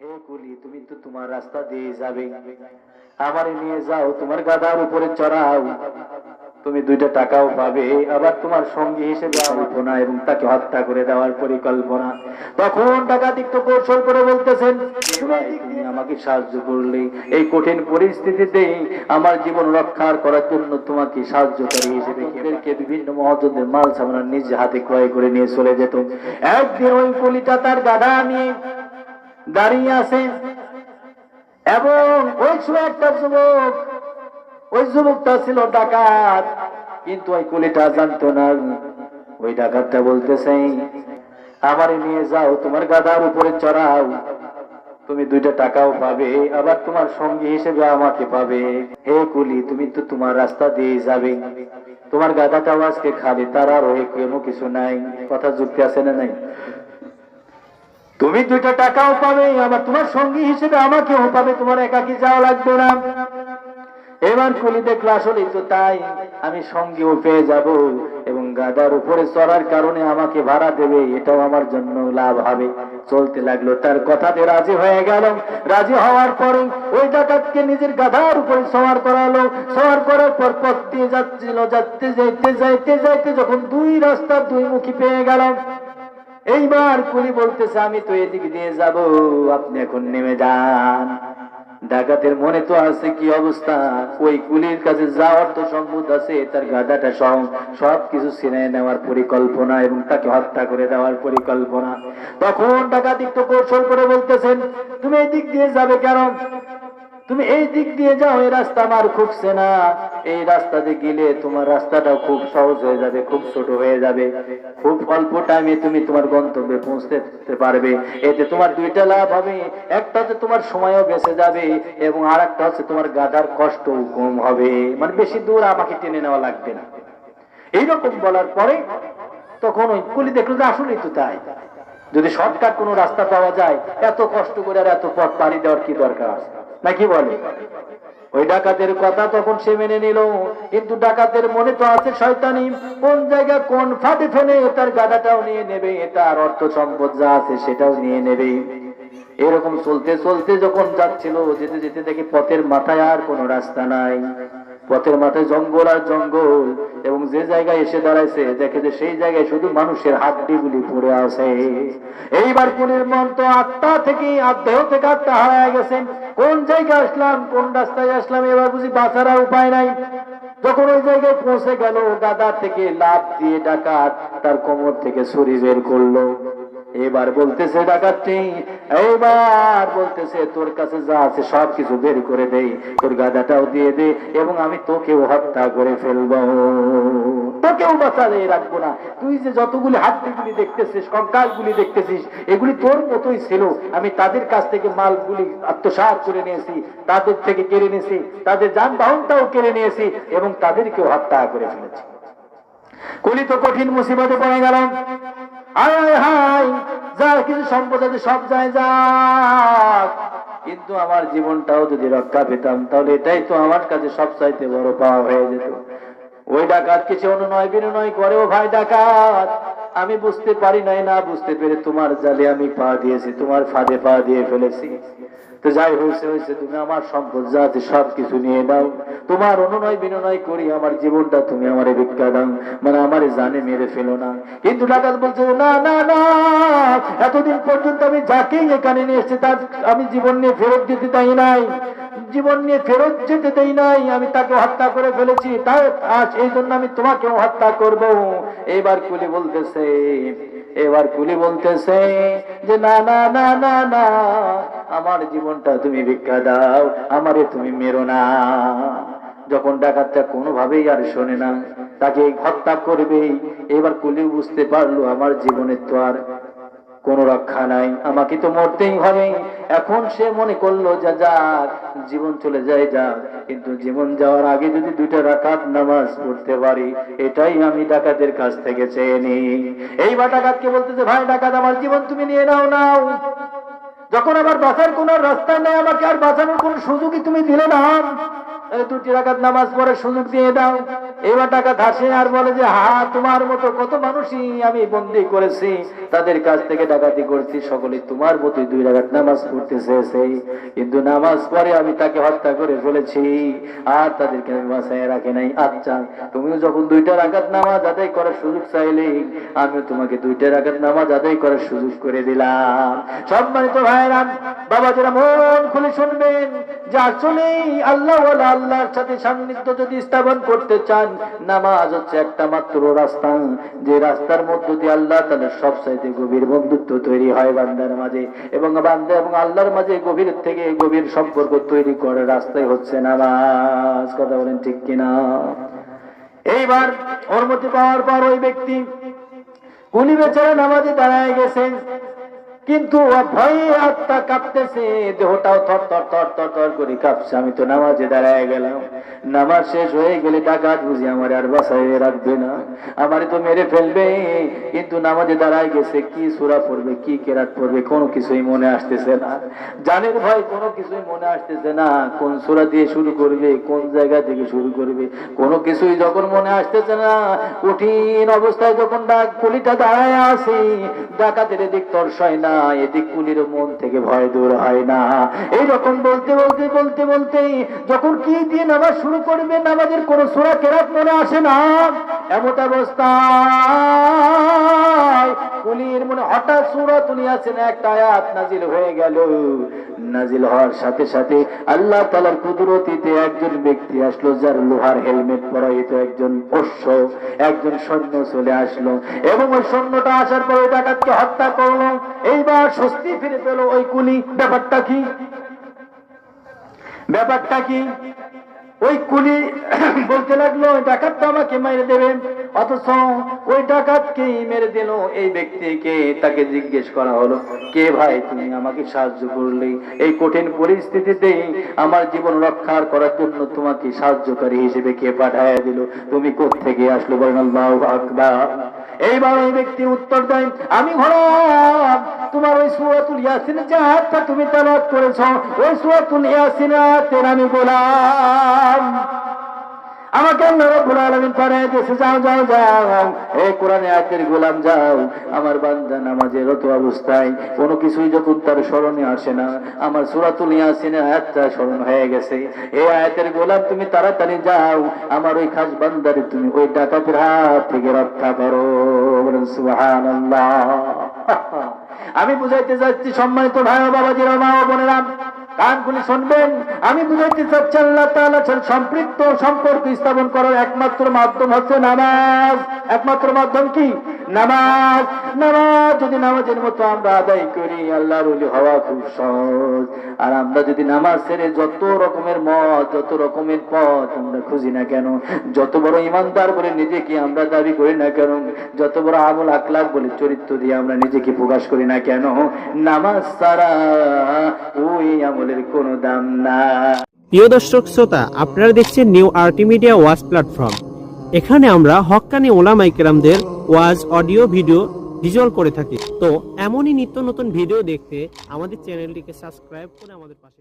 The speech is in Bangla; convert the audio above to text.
হে কুলি, তুমি তো তোমার রাস্তা দিয়ে যাবে। আমারে নিয়ে যাও, তোমার গাধার উপরে চড়াও। তুমি দুইটা টাকাও পাবে, আবার তোমার সঙ্গী হিসেবে কল্পনা এবং তাকে হত্যা করে দেওয়ার পরিকল্পনা। তখন ডাকাতিক্ত কৌশল করে বলতেছেন আমাকে সাহায্য করলে এই কঠিন পরিস্থিতিতে আমার জীবন রক্ষার করার জন্য তোমাকে সাহায্যকারী হিসেবে বিভিন্ন মহাজনদের মাল সামানা নিজ হাতে ক্রয় করে নিয়ে চলে যেত। একদিন ওই কলিটা তার গাধা নিয়ে দাঁড়িয়ে আছে। এবং ওই সময় একটা যুবক, ওই যুবকটা ছিল ডাকাত, কিন্তু ওই কুলিটা জানতো না। ওই ডাকাতটা বলতেছে, আমারে নিয়ে যাও, তোমার গাধার উপরে চড়াও। তুমি দুইটা টাকাও পাবে, আবার তোমার সঙ্গী হিসেবে আমাকে পাবে। হে কুলি, তুমি তো তোমার রাস্তা দিয়ে যাবে। তোমার গাধাটাও আজকে খালি, তার আর ওই কোনো কিছু নাই। কথা যুক্তি আছে না নাই? তুমি দুইটা টাকাও পাবে, আবার তোমার সঙ্গী হিসেবে আমাকেও পাবে, তোমার একাকি যাওয়া লাগবে না। এবার কুলি দেখল আসলে তো তাই, আমি সঙ্গীও পেয়ে যাব এবং গাদার উপরে চড়ার কারণে আমাকে ভাড়া দেবে, এটাও আমার জন্য লাভ হবে। চলতে লাগল, তার কথাতে রাজি হয়ে গেল। রাজি হওয়ার পরে ওই ডাকাতকে নিজের গাধার উপরে সওয়ার করালো। সওয়ার করার পর পথ দিয়ে যাচ্ছিল যাতে যাইতে যাইতে যাইতে যখন দুই রাস্তার দুই মুখী পেয়ে গেলাম। এইবার কুলি বলতেছে, আমি তো এদিক দিয়ে যাব, আপনি এখন নেমে যান। ডাকাতের মনে তো আছে কি অবস্থা। ওই কুলির কাছে যাওয়ার তো সম্ভব আছে, তার গাদাটা সহ সব কিছু ছিনে নেওয়ার পরিকল্পনা এবং তাকে হত্যা করে দেওয়ার পরিকল্পনা। তখন ডাকাতিক তো কৌশল করে বলতেছেন, তুমি এই দিক দিয়ে যাবে কেন? তুমি এই দিক দিয়ে যাও, এই রাস্তা আমার খুব সেনা এই রাস্তা দিয়ে গেলে তোমার রাস্তাটা খুব সহজ হয়ে যাবে, খুব ছোট হয়ে যাবে। খুব অল্প টাইমে তুমি তোমার গন্তব্যে পৌঁছতে পারবে। এতে তোমার দুইটা লাভ হবে, একটা হচ্ছে তোমার সময়ও বেঁচে যাবে এবং আর একটা হচ্ছে তোমার গাদার কষ্ট কম হবে। মানে বেশি দূর আমাকে টেনে নেওয়া লাগবে না। এইরকম বলার পরে তখন ওই কুলি দেখল যে আসলেই তো তাই। যদি শর্টকাট কোনো রাস্তা পাওয়া যায়, এত কষ্ট করে আর এত পথ পাড়ি দেওয়ার কি দরকার? আছে নাকি বলে? ওই ডাকাতের কথা তখন সে মেনে নিল, কিন্তু ডাকাতের মনে তো আছে শয়তানি। কোন জায়গা, কোন ফাটে ফেলে তার গাদাটাও নিয়ে নেবে, তার অর্থ সম্পদ যা আছে সেটাও নিয়ে নেবে। এরকম চলতে চলতে যখন যাচ্ছিল, যেতে যেতে দেখি পথের মাথায় আর কোনো রাস্তা নাই। পথের মাথায় জঙ্গল আর জঙ্গল, এবং যে জায়গায় এসে দাঁড়াইছে, দেখে যে সেই জায়গায় শুধু মানুষের হাড্ডিগুলি পড়ে আছে। এইবার পুনের মন তো আত্মা থেকে আত্মেহ থেকে আত্মা হারায় গেছে। কোন জায়গায় আসলাম, কোন রাস্তায় আসলাম, এবার বুঝি বাঁচার উপায় নাই। যখন ওই জায়গায় পৌঁছে গেল দাদার থেকে লাভ দিয়ে ডাকাত তার কোমর থেকে ছুরি বের করল। এবার বলতেছে ডাকাতটি, এইবার বলতেছে, তোর কাছে যা আছে সব কিছু বের করে দেই তোর গাদাটাও দিয়ে দে এবং আমি তোকেও হত্যা করে ফেলব। তোকেও বাঁচালে রাখব না। তুই যে যতগুলি হাড্ডিগুলি দেখতেছিস, কঙ্কালগুলি দেখতেছিস, এগুলি তোর মতোই ছিল। আমি তাদের কাছ থেকে মালগুলি আত্মসাৎ করে নিয়েছি, তাদের থেকে কেড়ে নিয়েছি, তাদের যানবাহনটাও কেড়ে নিয়েছি এবং তাদেরকেও হত্যা করে ফেলেছি। কুলি তো কঠিন মুসিবতে পড়ে গেল আয় আয় কিছু সম্পদ সব যায় যাক। কিন্তু আমার জীবনটাও যদি রক্ষা পেতাম, তাহলে এটাই তো আমার কাছে সব চাইতে বড় পাওয়া হয়ে যেত। ওই ডাকাত কিছু অনুনয় বিনয় করে ও ভাই ডাকাত। আমি বুঝতে পারি নাই, না বুঝতে পেরে তোমার জালে আমি পা দিয়েছি, তোমার ফাঁদে পা দিয়ে ফেলেছি। তো যাই হয়েছে হয়েছে, তুমি আমার সম্পদ আছে সব কিছু নিয়ে নাও। তোমার অনুনয় বিনয় করি, আমার জীবনটা তুমি আমারে ভিক্ষা দাও। মানে আমারে জানে মেরে ফেলো না। কিন্তু ডাকাত বলছে, না না না, এতদিন পর্যন্ত আমি যাকেই এখানে নিয়ে এসেছি, তার আমি জীবন নিয়ে ফেরত দিতে চাই নাই। জীবন নিয়ে ফেরত যেতে দেই নাই, আমি তাকে হত্যা করে ফেলেছি। তাই আজ এই জন্য আমি তোমাকেও হত্যা করব। এবার কুলি বলতেছে এবার কুলি বলতেছে যে, না না না না না, আমার জীবনটা তুমি ভিক্ষা দাও, আমারে তুমি মেরো না। যখন ডাকাতটা কোনোভাবেই আর শোনে না, তাকে হত্যা করবে। এবার কুলি বুঝতে পারল, আমার জীবনের তো আর কোনো রক্ষা নাই। আমাকে তো মরতেই হবে। এখন সে মনে করল, যা যাক জীবন চলে যায় যাক কিন্তু জীবন যাওয়ার আগে যদি দুইটা রাকাত নামাজ পড়তে পারি, এটাই আমি ডাকাতের কাছ থেকে চেয়ে নিই। এই এইবার ডাকাতকে বলতেছে, ভাই, ডাকাত, আমার জীবন তুমি নিয়ে নাও নাও। যখন আবার বাঁচার কোন রাস্তা নেই, আমাকে আর বাঁচানোর কোন সুযোগই তুমি দিলে না। দুটি রাকাত নামাজ পড়ার সুযোগ দিয়ে দাও। এবার টাকা ধাসে আর বলে যে, হা, তোমার মতো কত মানুষই আমি বন্দি করেছি। তাদের কাছ থেকে ডাকাতি করছি। সকলে তোমার মতোই দুই রাগাত নামাজ পড়তে চেয়েছে কিন্তু নামাজ পড়ে আমি তাকে হত্যা করে ফেলেছি। আর তাদেরকে আমি বাসায় রাখে নাই। আচ্ছা তুমিও যখন দুইটা রাগাত নামাজ আদায় করার সুযোগ চাইলে, আমিও তোমাকে দুইটা রাগাত নামাজ আদায় করার সুযোগ করে দিলাম। সম্মানিত ভাইরাম বাবা যারা মন খুলে শুনবেন যে আসলেই আল্লাহ আল্লাহর সাথে সান্নিধ্য যদি স্থাপন করতে চান নামাজ হচ্ছে একটা মাত্র রাস্তা। যে রাস্তার মধ্য দিয়ে আল্লাহ তাহলে সব চাইতে গভীর বন্ধুত্ব তৈরি হয় বান্দার মাঝে। এবং বান্দা এবং আল্লাহর মাঝে গভীর থেকে গভীর সম্পর্ক তৈরি করার রাস্তাই হচ্ছে নামাজ। কথা বলেন ঠিক কিনা? এইবার অনুমতি পাওয়ার পর ওই ব্যক্তি কুলি বেচারা নামাজে দাঁড়ায় গেছেন। কিন্তু ভয়ে আত্মা কাঁপতেছে, দেহটাও থর থর থর থর থর করে কাঁপছে। আমি তো নামাজে দাঁড়ায় গেলাম। নামাজ শেষ হয়ে গেলে ডাকাত বুঝি আমার আর বাসায় রাখবে না। আমারে তো মেরে ফেলবে, কিন্তু নামাজে দাঁড়ায় গেছে, কি সুরা পড়বে, কি কেরাত পড়বে, কোনো কিছুই মনে আসতেছে না। জানের ভয় কোনো কিছুই মনে আসতেছে না। কোন সুরা দিয়ে শুরু করবে, কোন জায়গা থেকে শুরু করবে, কোনো কিছুই যখন মনে আসতেছে না, কঠিন অবস্থায় যখন ডাক পুলিটা দাঁড়ায় আসে ডাকাতের এদিক তর্সয় না এদিক কুলির মন থেকে ভয় দূর হয় না। এইরকম বলতে বলতে বলতে বলতে যখন কি দিয়ে নামাজ শুরু করবে, নামাজের কোন সোরা কেরাত মনে আসে না? এমত অবস্থায় কুলির মনে হঠাৎ সুরা তুলি আছেন একটা আয়াত নাজিল হয়ে গেল। নাজিল হওয়ার সাথে সাথে আল্লাহ তালার কুদরতিতে একজন ব্যক্তি আসলো, যার লোহার হেলমেট পরাহিত একজন পোষ্য, একজন সৈন্য চলে আসলো এবং ওই সৈন্যটা আসার পর ওই ডাকাতকে হত্যা করল। এইবার স্বস্তি ফিরে পেল ওই কুলি। ব্যাপারটা কি? ব্যাপারটা কি? ওই কুলি বলতে লাগল, ওই ডাকাতটা আমাকে মেরে দেবে। অথচ ওই ডাকাতকে মেরে দিল? এই ব্যক্তিকে তাকে জিজ্ঞেস করা হলো, কে ভাই তুমি আমাকে সাহায্য করলে? এই কঠিন পরিস্থিতিতে আমার জীবন রক্ষার করার জন্য তোমাকে সাহায্যকারী হিসেবে কে পাঠায় দিল? তুমি কোত্থেকে আসলো? বলেন আল্লাহু আকবার। এইবার ওই ব্যক্তি উত্তর দেন আমি ঘোড়া তোমার ওই সুরাতুল ইয়াসিনের যে আয়াতটা তুমি তেলাওয়াত করেছ। ওই সুরাতুল ইয়াসিনের আমি গোলাম। আমাকে গোলাম, যাও। আমার নামাজের অবস্থায়, কোনো কিছুই যখন তার স্মরণে আসে না, আমার স্মরণ হয়ে গেছে। আয়াতের গোলাম, তুমি তাড়াতাড়ি যাও। আমার ওই খাস বান্দারে তুমি ওই ডাকাতের হাত থেকে রক্ষা করো। আমি বুঝাইতে যাচ্ছি, সম্মানিত ভাই বাবাজিরা, মা বোনেরা কান খুলে শুনবেন। আমি বুঝাইতে চাচ্ছি আল্লাহ তাআলা সম্পৃক্ত সম্পর্ক স্থাপন করার একমাত্র মাধ্যম হচ্ছে নামাজ। একমাত্র মাধ্যম কি? নামাজ। নামাজ যদি নামাজের মতো আমরা আদায় করি, আল্লাহর ওলি হওয়া খুব সহজ। আর আমরা যদি নামাজ ছেড়ে যত রকমের মত, যত রকমের পথ আমরা খুঁজি না কেন? যত বড় ইমানদার বলে নিজেকে আমরা দাবি করি না কেন? যত বড় আমল আকলাক বলে চরিত্র দিয়ে আমরা নিজেকে প্রকাশ করি না কেন? নামাজ ছাড়া আমলের কোনো দাম না। প্রিয় দর্শক শ্রোতা, আপনারা দেখছেন নিউ আরটি মিডিয়া ওয়াজ প্ল্যাটফর্ম এখানে আমরা হক্কানি ওলামাই কেরামদের ওয়াজ, অডিও, ভিডিও ভিজুয়াল করে থাকি। তো এমনই নিত্য নতুন ভিডিও দেখতে আমাদের চ্যানেলটিকে সাবস্ক্রাইব করে আমাদের পাশে।